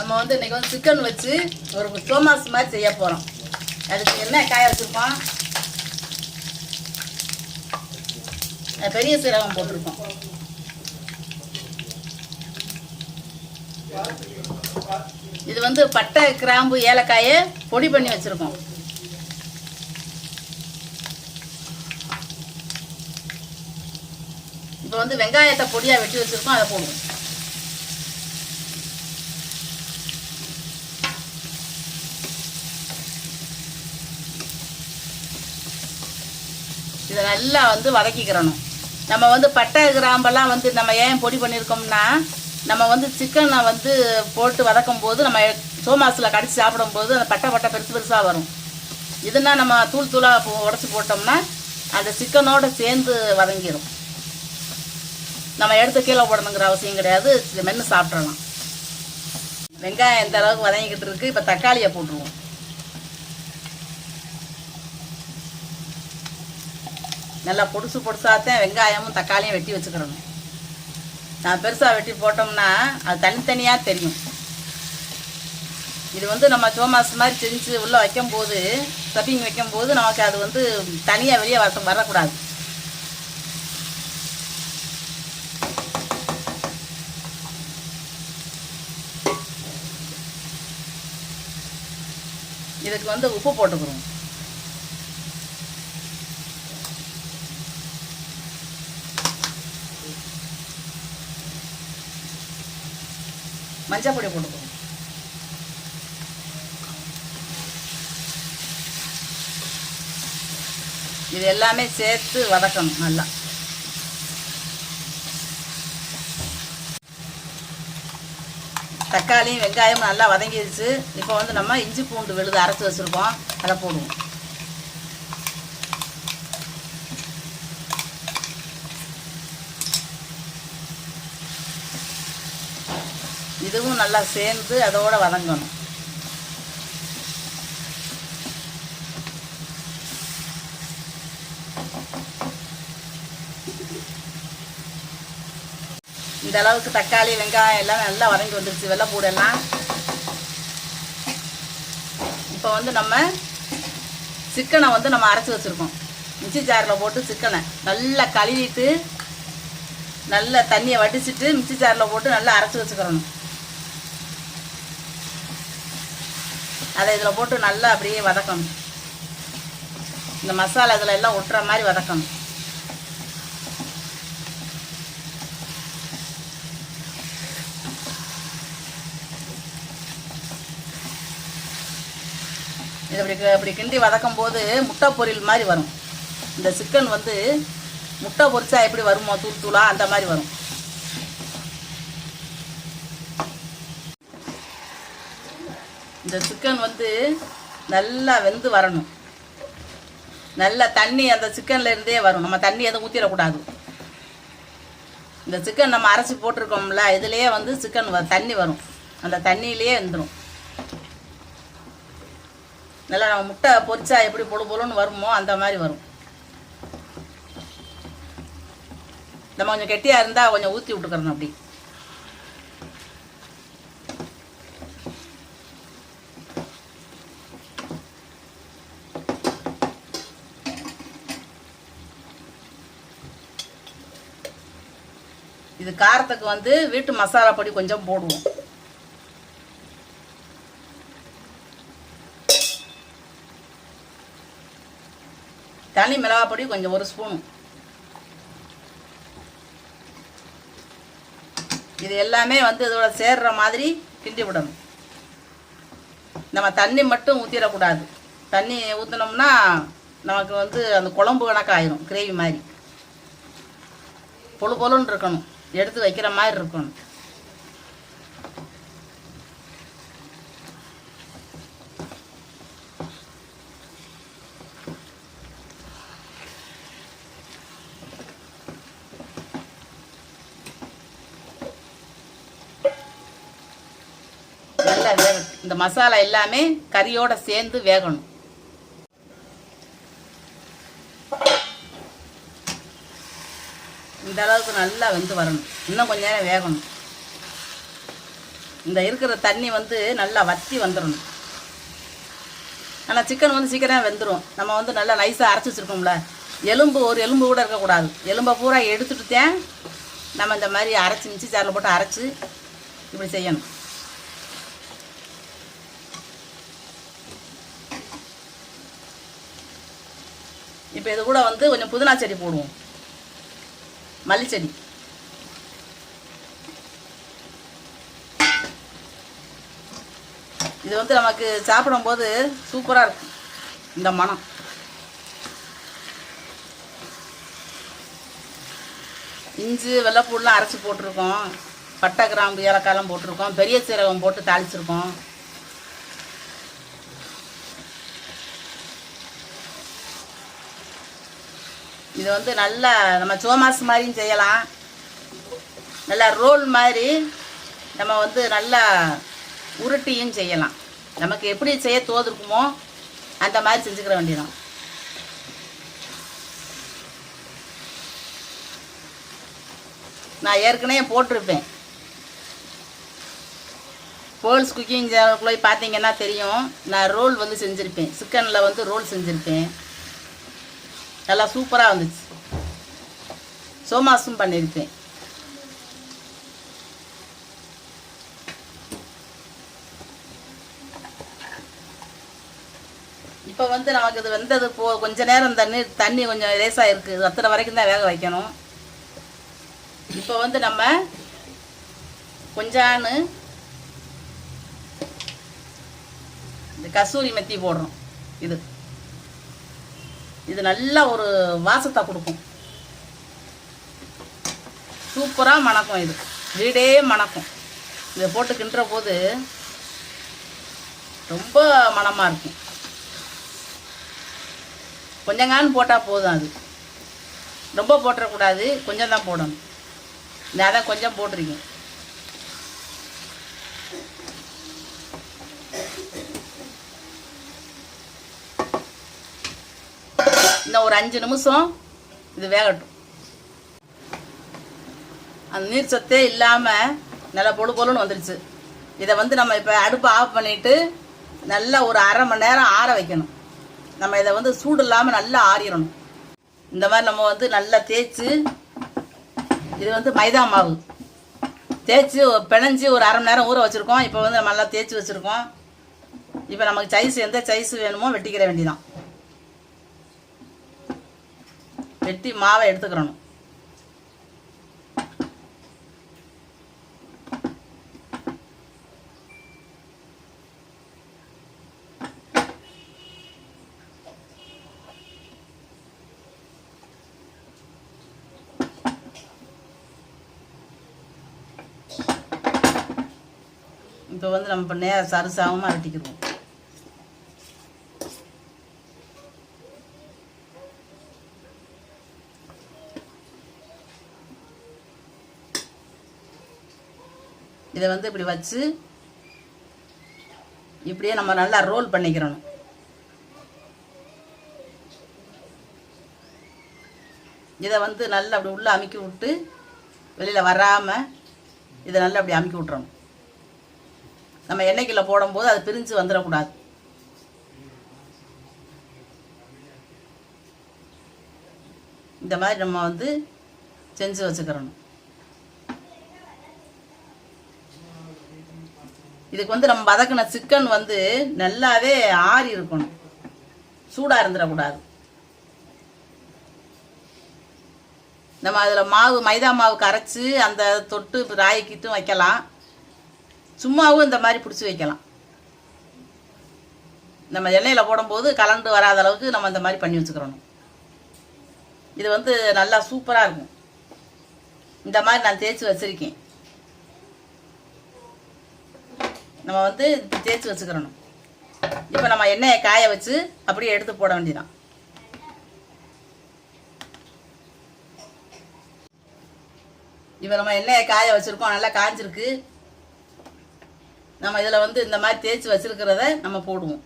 நம்ம வந்து இன்றைக்கி வந்து சிக்கன் வச்சு ஒரு சோமாஸ் மாதிரி செய்ய போகிறோம் அதுக்கு என்ன காய வச்சுருக்கோம்? பெரிய சீரகம் போட்டிருக்கோம். இது வந்து பட்டை கிராம்பு ஏலக்காயை பொடி பண்ணி வச்சுருக்கோம். இப்போ வந்து வெங்காயத்தை பொடியாக வெட்டி வச்சுருக்கோம் அதை போடுவோம். இதை நல்லா வந்து வதக்கிக்கிறணும். நம்ம வந்து பட்டை கிராம்பெல்லாம் வந்து நம்ம ஏன் பொடி பண்ணியிருக்கோம்னா நம்ம வந்து சிக்கனை வந்து போட்டு வதக்கும் போது நம்ம சோமாஸில் கடிச்சு சாப்பிடும்போது அந்த பட்டை பட்டை பெருசு பெருசாக வரும். இதுனா நம்ம தூள் தூளாக உடச்சி போட்டோம்னா அந்த சிக்கனோட சேர்ந்து வதங்கிடும் நம்ம எடுத்து கீழே போடணுங்கிற அவசியம் கிடையாது. மென்று சாப்பிட்றலாம் வெங்காயம் இந்த அளவுக்கு வதங்கிக்கிட்டு இருக்கு இப்போ தக்காளியை போட்டுருவோம். நல்லா பொடுசு பொடுசாத்தான் வெங்காயமும் தக்காளியும் வெட்டி வச்சுக்கிறணும் நான் பெருசாக வெட்டி போட்டோம்னா அது தனித்தனியாக தெரியும். இது வந்து நம்ம சோமாஸ் மாதிரி செஞ்சு உள்ளே வைக்கும்போது ஸ்டஃபிங் வைக்கும்போது நமக்கு அது வந்து தனியாக வெளியே வர வரக்கூடாது. இதுக்கு வந்து உப்பு போட்டுக்கிறோம். மஞ்சள் பொடி போட்டுக்கிறோம் இது எல்லாமே சேர்த்து வதக்கணும் நல்லா. தக்காளியும் வெங்காயமும் நல்லா வதங்கிடுச்சு இப்போ வந்து நம்ம இஞ்சி பூண்டு விழுது அரைச்சி வச்சுருக்கோம். அதை போடுவோம். இதுவும் நல்லா சேர்ந்து அதோடு வதங்கணும். இந்த அளவுக்கு தக்காளி வெங்காயம் எல்லாம் நல்லா வதங்கி வந்துருச்சு. வெள்ளைப்பூடு எல்லாம். இப்போ வந்து நம்ம சிக்கனை வந்து நம்ம அரைச்சி வச்சுருக்கோம். மிக்சி ஜாரில் போட்டு சிக்கனை நல்லா கழுவிட்டு நல்ல தண்ணியை வடிச்சிட்டு மிக்சி ஜாரில் போட்டு நல்லா அரைச்சி வச்சுக்கிறணும். அதை இதில் போட்டு நல்லா அப்படியே வதக்கணும். இந்த மசாலா இதில் எல்லாம் ஒட்டுற மாதிரி வதக்கணும். இது அப்படி அப்படி கிண்டி வதக்கும் போது முட்டை பொரியல் மாதிரி வரும். இந்த சிக்கன் வந்து முட்டை பொரிச்சா எப்படி வருமோ தூள் தூளாக அந்த மாதிரி வரும். இந்த சிக்கன் வந்து நல்லா வெந்து வரணும். நல்லா தண்ணி அந்த சிக்கன்லேருந்தே வரும். நம்ம தண்ணி எதுவும் ஊற்றிடக்கூடாது இந்த சிக்கன் நம்ம அரைச்சி போட்டிருக்கோம்ல இதுலேயே வந்து சிக்கன் தண்ணி வரும். அந்த தண்ணியிலேயே வந்துடும் நல்லா நம்ம முட்டை பொரிச்சா எப்படி பொழு பொழுன்னு வருமோ அந்த மாதிரி வரும். நம்ம கொஞ்சம் கெட்டியாக இருந்தால் கொஞ்சம் ஊற்றி விட்டுக்கிறணும் அப்படி. காரத்துக்கு வந்து வீட்டு மசாலா பொடி கொஞ்சம் போடுவோம். தனி மிளகா பொடி கொஞ்சம் ஒரு ஸ்பூன். இது எல்லாமே வந்து இதோட சேர்ற மாதிரி கிண்டி விடணும். நம்ம தண்ணி மட்டும் ஊற்றிடக்கூடாது தண்ணி ஊற்றினோம்னா நமக்கு வந்து அந்த குழம்பு கணக்காயிரும் கிரேவி மாதிரி. பொழு பொழுன்னு இருக்கணும். எடுத்து வைக்கிற மாதிரி இருக்கணும் நல்லா இந்த மசாலா எல்லாமே கறியோட சேர்ந்து வேகணும். இந்த அளவுக்கு நல்லா வெந்து வரணும். இன்னும் கொஞ்ச நேரம் வேகணும். இந்த இருக்கிற தண்ணி வந்து நல்லா வத்தி வந்துடணும் ஆனால் சிக்கன் வந்து சீக்கிரம் வெந்துடும் நம்ம வந்து நல்லா நைஸாக அரைச்சி வச்சுருக்கோம்ல எலும்பு ஒரு எலும்பு கூட இருக்கக்கூடாது. எலும்பை பூரா எடுத்துட்டு தான் நம்ம இந்த மாதிரி அரைச்சி மிச்சி சாரில் போட்டு அரைச்சி இப்படி செய்யணும். இப்போ இது கூட வந்து கொஞ்சம் புதினா செடி போடுவோம். மல்லிச்செடி. இது வந்து நமக்கு சாப்பிடும்போது சூப்பராக இருக்கும் இந்த மனம் இஞ்சி வெள்ளைப்பூடெலாம் அரைச்சி போட்டிருக்கோம். பட்டை கிராம்பு ஏலக்காயெல்லாம் போட்டிருக்கோம். பெரிய சீரகம் போட்டு தாளிச்சிருக்கோம். இது வந்து நல்லா நம்ம சோமாஸ் மாதிரியும் செய்யலாம். நல்லா ரோல் மாதிரி நம்ம வந்து நல்லா உருட்டியும் செய்யலாம். நமக்கு எப்படி செய்ய தோதுருக்குமோ அந்த மாதிரி செஞ்சுக்கிற வேண்டியதான் நான் ஏற்கனவே போட்டிருப்பேன். போல்ஸ் குக்கிங் போய் பார்த்தீங்கன்னா தெரியும். நான் ரோல் வந்து செஞ்சுருப்பேன். சிக்கனில் வந்து ரோல் செஞ்சுருப்பேன். நல்லா சூப்பராக வந்துச்சு. சோமாஸும் பண்ணியிருப்பேன் இப்போ வந்து நமக்கு இது வெந்தது போ கொஞ்ச நேரம் தண்ணி தண்ணி கொஞ்சம் லேசாக இருக்குது அத்தனை வரைக்கும் தான் வேக வைக்கணும். இப்போ வந்து நம்ம கொஞ்சான்னு இந்த கசூரி மெத்தி போடுறோம். இது. இது நல்லா ஒரு வாசத்தை கொடுக்கும். சூப்பராக மணக்கும் இது. வீடே மணக்கும். இதை போட்டு கிண்டுற போது ரொம்ப மனமாக இருக்கும். கொஞ்சங்கான்னு போட்டால் போதும் அது. ரொம்ப போட்டுறக்கூடாது. கொஞ்சம் தான் போடணும். நான் தான் கொஞ்சம் போட்டிருக்கேன். ஒரு அஞ்சு நிமிஷம் இது வேகட்டும். அந்த நீர் சத்தே இல்லாமல் நல்லா பொழு பொழுன்னு வந்துடுச்சு இதை வந்து நம்ம இப்போ அடுப்பை ஆஃப் பண்ணிவிட்டு நல்லா ஒரு அரை மணி நேரம் ஆற வைக்கணும். நம்ம இதை வந்து சூடு இல்லாமல் நல்லா ஆறிடணும். இந்த மாதிரி நம்ம வந்து நல்லா தேய்ச்சி இது வந்து மைதா மாவு. தேய்ச்சி பிணைஞ்சி ஒரு அரை மணி நேரம் ஊற வச்சுருக்கோம். இப்போ வந்து நம்ம நல்லா தேய்ச்சி வச்சுருக்கோம். இப்போ நமக்கு சைஸ் எந்த சைஸ் வேணுமோ வெட்டிக்கிற வேண்டிதான் வெட்டி மாவை எடுத்துக்கிறணும். இப்போ வந்து நம்ம நேரம் நேர சருசாகமாக வெட்டிக்கிடுவோம் இதை வந்து இப்படி வச்சு இப்படியே நம்ம நல்லா ரோல் பண்ணிக்கிறணும். இதை வந்து நல்லா அப்படி உள்ளே அமுக்கி விட்டு வெளியில் வராமல் இதை நல்லா அப்படி அமுக்கி விட்டுறணும். நம்ம எண்ணெய்க்குள்ள போடும்போது அது பிரிஞ்சு வந்துடக்கூடாது. இந்த மாதிரி நம்ம வந்து செஞ்சு வச்சுக்கிறணும். இதுக்கு வந்து நம்ம வதக்கின சிக்கன் வந்து நல்லாவே ஆறி இருக்கணும். சூடாக இருந்துடக்கூடாது நம்ம அதில் மாவு மைதா மாவு கரைச்சி அந்த தொட்டு ராய்க்கிட்டும் வைக்கலாம். சும்மாவும் இந்த மாதிரி பிடிச்சி வைக்கலாம். நம்ம எண்ணெயில் போடும்போது கலண்டு வராத அளவுக்கு நம்ம இந்த மாதிரி பண்ணி வச்சுக்கிறணும். இது வந்து நல்லா சூப்பராக இருக்கும். இந்த மாதிரி நான் தேய்ச்சி வச்சுருக்கேன். நம்ம வந்து தேய்ச்சி வச்சுக்கிறணும். இப்போ நம்ம எண்ணெயை காய வச்சு அப்படியே எடுத்து போட வேண்டியதான் இப்போ நம்ம எண்ணெயை காய வச்சுருக்கோம் நல்லா காய்ஞ்சிருக்கு நம்ம இதில் வந்து இந்த மாதிரி தேய்ச்சி வச்சுருக்கிறத நம்ம போடுவோம்.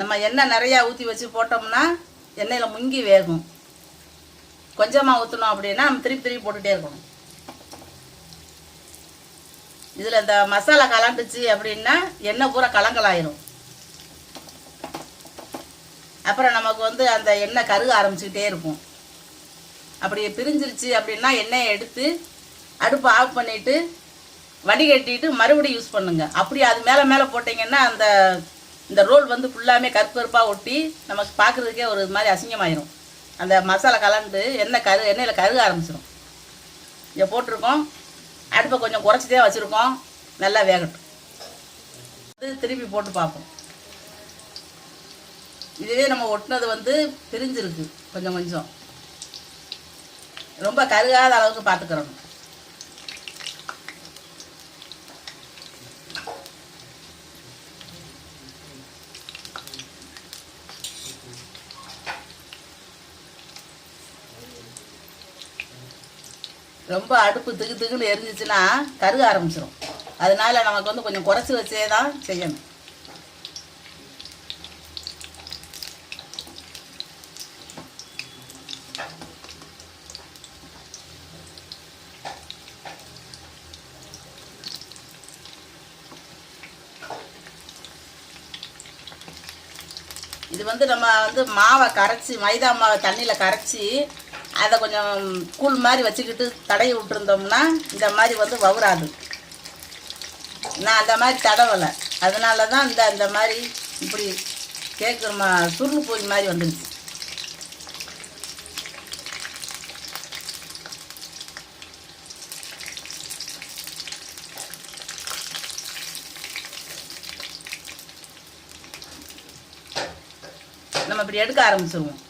நம்ம எண்ணெய் நிறையா ஊற்றி வச்சு போட்டோம்னா எண்ணெயில் முங்கி வேகும். கொஞ்சமாக ஊற்றணும் அப்படின்னா நம்ம திருப்பி திருப்பி போட்டுகிட்டே இருக்கணும். இதில் இந்த மசாலா கலந்துச்சு அப்படின்னா எண்ணெய் பூரா கலங்கலாயிரும். அப்புறம் நமக்கு வந்து அந்த எண்ணெய் கருக ஆரம்பிச்சுக்கிட்டே இருக்கும். அப்படி பிரிஞ்சிருச்சு அப்படின்னா எண்ணெயை எடுத்து அடுப்பை ஆஃப் பண்ணிவிட்டு வடிகட்டிட்டு மறுபடியும் யூஸ் பண்ணுங்கள் அப்படி அது மேலே மேலே போட்டிங்கன்னா அந்த இந்த ரோல் வந்து ஃபுல்லாமே கருப்பு கருப்பாக ஒட்டி நமக்கு பார்க்குறதுக்கே ஒரு மாதிரி அசிங்கமாயிரும். அந்த மசாலா கலந்து எண்ணெய் கரு எண்ணெயில் கருக ஆரம்பிச்சிடும் இங்கே போட்டிருக்கோம். அடுப்பை கொஞ்சம் குறைச்சிட்டே வச்சுருக்கோம். நல்லா வேகட்டும். இது திருப்பி போட்டு பார்ப்போம். இதுவே நம்ம ஒட்டினது வந்து பிரிஞ்சிருக்கு. கொஞ்சம் கொஞ்சம். ரொம்ப கருகாத அளவுக்கு பார்த்துக்கிறணும். ரொம்ப அடுப்பு திகு திகுன்னு எரிஞ்சிச்சுன்னா கருக ஆரம்பிச்சிடும் அதனால நமக்கு வந்து கொஞ்சம் குறைச்சி வச்சே தான் செய்யணும். இது வந்து நம்ம வந்து மாவை கரைச்சி மைதா மாவை தண்ணியில் கரைச்சி அதை கொஞ்சம் கூழ் மாதிரி வச்சுக்கிட்டு தடவி விட்டுருந்தோம்னா இந்த மாதிரி வந்து வவுறாது. நான் அந்த மாதிரி தடவலை. அதனால தான் இந்த அந்த மாதிரி இப்படி கேக்கு மா சுருள் பூரி மாதிரி வந்துருச்சு. நம்ம இப்படி எடுக்க ஆரம்பிச்சிருவோம்.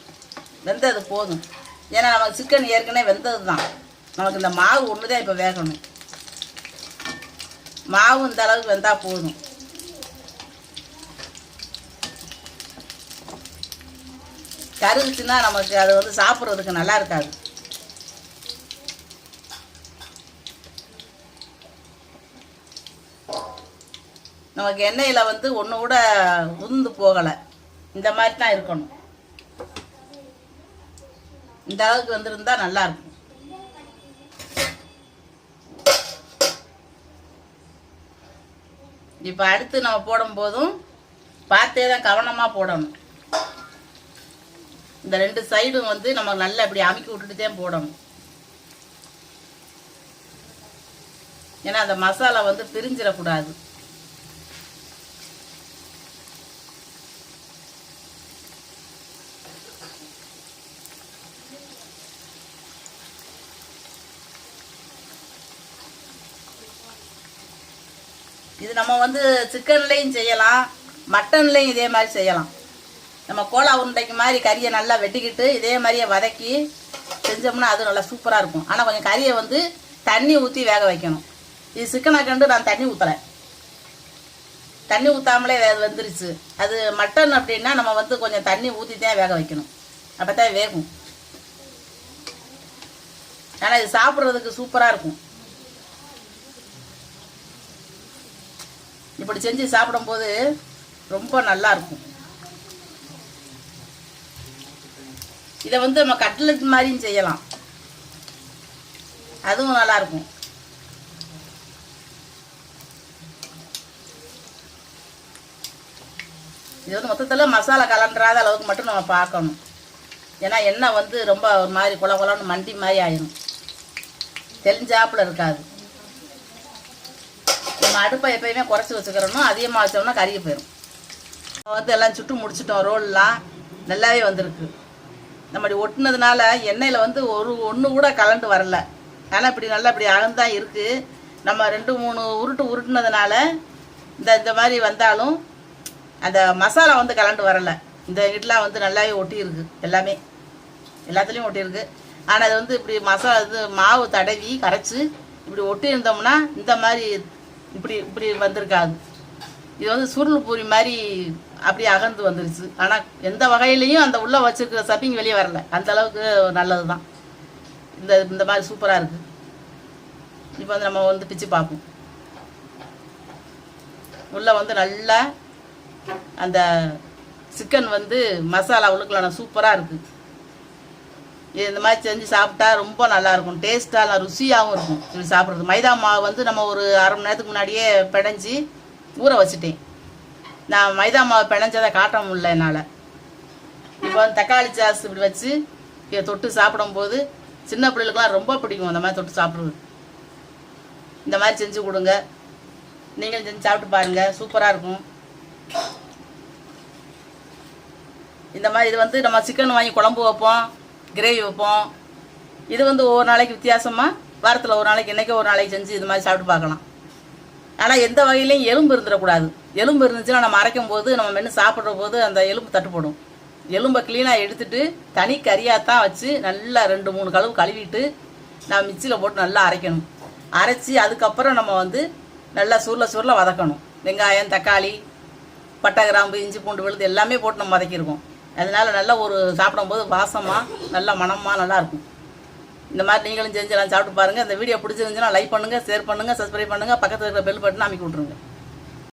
வெந்தது போதும். ஏன்னா நமக்கு சிக்கன் ஏற்கனவே வெந்தது தான் நமக்கு இந்த மாவு ஒன்று தான் இப்போ வேகணும். மாவு இந்த அளவுக்கு வெந்தால் போதும். கருகுச்சுன்னா நமக்கு அது வந்து சாப்பிட்றதுக்கு நல்லா இருக்காது. நமக்கு எண்ணெயில் வந்து ஒன்று கூட உந்து போகலை. இந்த மாதிரி தான் இருக்கணும். இந்த அளவுக்கு வந்திருந்தா நல்லா இருக்கும். இப்போ அடுத்து நம்ம போடும் போதும் பார்த்தே தான் கவனமாக போடணும். இந்த ரெண்டு சைடும் வந்து நம்ம நல்லா இப்படி அமுக்கி விட்டுட்டு தான் போடணும். ஏன்னா அந்த மசாலா வந்து பிரிஞ்சிடக்கூடாது. இது நம்ம வந்து சிக்கன்லேயும் செய்யலாம் மட்டன்லேயும் இதே மாதிரி செய்யலாம். நம்ம கோலா உருண்டைக்கு மாதிரி கறியை நல்லா வெட்டிக்கிட்டு இதே மாதிரியே வதக்கி செஞ்சோம்னா அது நல்லா சூப்பராக இருக்கும். ஆனால் கொஞ்சம் கறியை வந்து தண்ணி ஊற்றி வேக வைக்கணும். இது சிக்கனை கண்டு நான் தண்ணி ஊற்றலை தண்ணி ஊற்றாமலே அது வந்துருச்சு. அது மட்டன் அப்படின்னா நம்ம வந்து கொஞ்சம் தண்ணி ஊற்றி தான் வேக வைக்கணும். அப்போ தான் வேகும். ஆனால் இது சாப்பிட்றதுக்கு சூப்பராக இருக்கும். இப்படி செஞ்சு சாப்பிடும்போது ரொம்ப நல்லா இருக்கும். இதை வந்து நம்ம கட்லெட் மாதிரியும் செய்யலாம். அதுவும் நல்லா இருக்கும். இது வந்து மொத்தத்தில் மசாலா கலண்டுறாத அளவுக்கு மட்டும் நம்ம பார்க்கணும். ஏன்னா எண்ணெய் வந்து ரொம்ப ஒரு மாதிரி குள குளம்னு மண்டி மாதிரி ஆயிடும் தெரிஞ்சாப்புல இருக்காது. நம்ம அடுப்பை எப்பயுமே குறைச்சி வச்சுக்கிறோம் அதிகமாக வச்சோம்னா கருகி போயிடும் வந்து எல்லாம் சுட்டு முடிச்சிட்டோம் ரோல்லாம் நல்லாவே வந்திருக்கு. நம்ம இப்படி ஒட்டினதுனால எண்ணெயில் வந்து ஒரு ஒன்று கூட கலண்டு வரல. ஆனால் இப்படி நல்லா இப்படி அகந்தான் இருக்குது நம்ம ரெண்டு மூணு உருட்டு உருட்டுனதுனால இந்த இந்த மாதிரி வந்தாலும் அந்த மசாலா வந்து கலண்டு வரல. இந்த இட்லாம் வந்து நல்லாவே ஒட்டியிருக்கு எல்லாமே. எல்லாத்துலேயும் ஒட்டியிருக்கு. ஆனால் அது வந்து இப்படி மசாலா இது மாவு தடவி கரைச்சி இப்படி ஒட்டி இருந்தோம்னா இந்த மாதிரி இப்படி இப்படி வந்திருக்காது இது வந்து சுருள் பூரி மாதிரி அப்படியே அகர்ந்து வந்துருச்சு. ஆனால் எந்த வகையிலையும் அந்த உள்ளே வச்சுருக்கிற சப்பிங் வெளியே வரல. அந்த அளவுக்கு நல்லது தான் இந்த இந்த மாதிரி சூப்பராக இருக்குது இப்போ வந்து நம்ம வந்து பிச்சு பார்ப்போம். உள்ளே வந்து நல்லா அந்த சிக்கன் வந்து மசாலா உள்ளுக்குள்ளான சூப்பராக இருக்குது இது இந்த மாதிரி செஞ்சு சாப்பிட்டா ரொம்ப நல்லா இருக்கும். டேஸ்ட்டாக நல்லா ருசியாகவும் இருக்கும். இப்படி சாப்பிட்றது மைதா மாவு வந்து நம்ம ஒரு அரை மணி நேரத்துக்கு முன்னாடியே பிணைஞ்சி ஊற வச்சுட்டேன். நான் மைதா மாவு பிணைஞ்சதை காட்ட முடியல என்னால். இப்போ வந்து தக்காளி சாஸ் இப்படி வச்சு இதை தொட்டு சாப்பிடும்போது சின்ன பிள்ளைகளுக்குலாம் ரொம்ப பிடிக்கும் அந்த மாதிரி தொட்டு சாப்பிட்றது. இந்த மாதிரி செஞ்சு கொடுங்க. நீங்களும் செஞ்சு சாப்பிட்டு பாருங்கள் சூப்பராக இருக்கும். இந்த மாதிரி இது வந்து நம்ம சிக்கன் வாங்கி குழம்பு வைப்போம். கிரேவி வைப்போம். இது வந்து ஒவ்வொரு நாளைக்கு வித்தியாசமாக வாரத்தில் ஒரு நாளைக்கு இன்றைக்கி ஒரு நாளைக்கு செஞ்சு இது மாதிரி சாப்பிட்டு பார்க்கலாம். ஆனால் எந்த வகையிலையும் எலும்பு இருந்துடக்கூடாது. எலும்பு இருந்துச்சுன்னா நம்ம அரைக்கும் போது நம்ம மென்று சாப்பிட்ற போது அந்த எலும்பு தட்டுப்படும். எலும்பை க்ளீனாக எடுத்துட்டு தனி கறியாக தான் வச்சு நல்லா ரெண்டு மூணு கழுவு கழுவிட்டு நம்ம மிக்சியில் போட்டு நல்லா அரைக்கணும். அரைச்சி அதுக்கப்புறம் நம்ம வந்து நல்லா சுருள சுருள வதக்கணும். வெங்காயம் தக்காளி பட்டை கிராம்பு இஞ்சி பூண்டு விழுது எல்லாமே போட்டு நம்ம வதக்கியிருக்கோம் அதனால் நல்லா ஒரு சாப்பிடும்போது வாசமாக நல்லா மனமாக நல்லா இருக்கும். இந்த மாதிரி நீங்களும் செஞ்சு எல்லாம் சாப்பிட்டு பாருங்கள் இந்த வீடியோ பிடிச்சிருந்துச்சுன்னா லைக் பண்ணுங்கள் ஷேர் பண்ணுங்கள் சப்ஸ்கிரைப் பண்ணுங்கள் பக்கத்தில் இருக்கிற பெல் பட்டன் அமைக்கி விட்ருங்க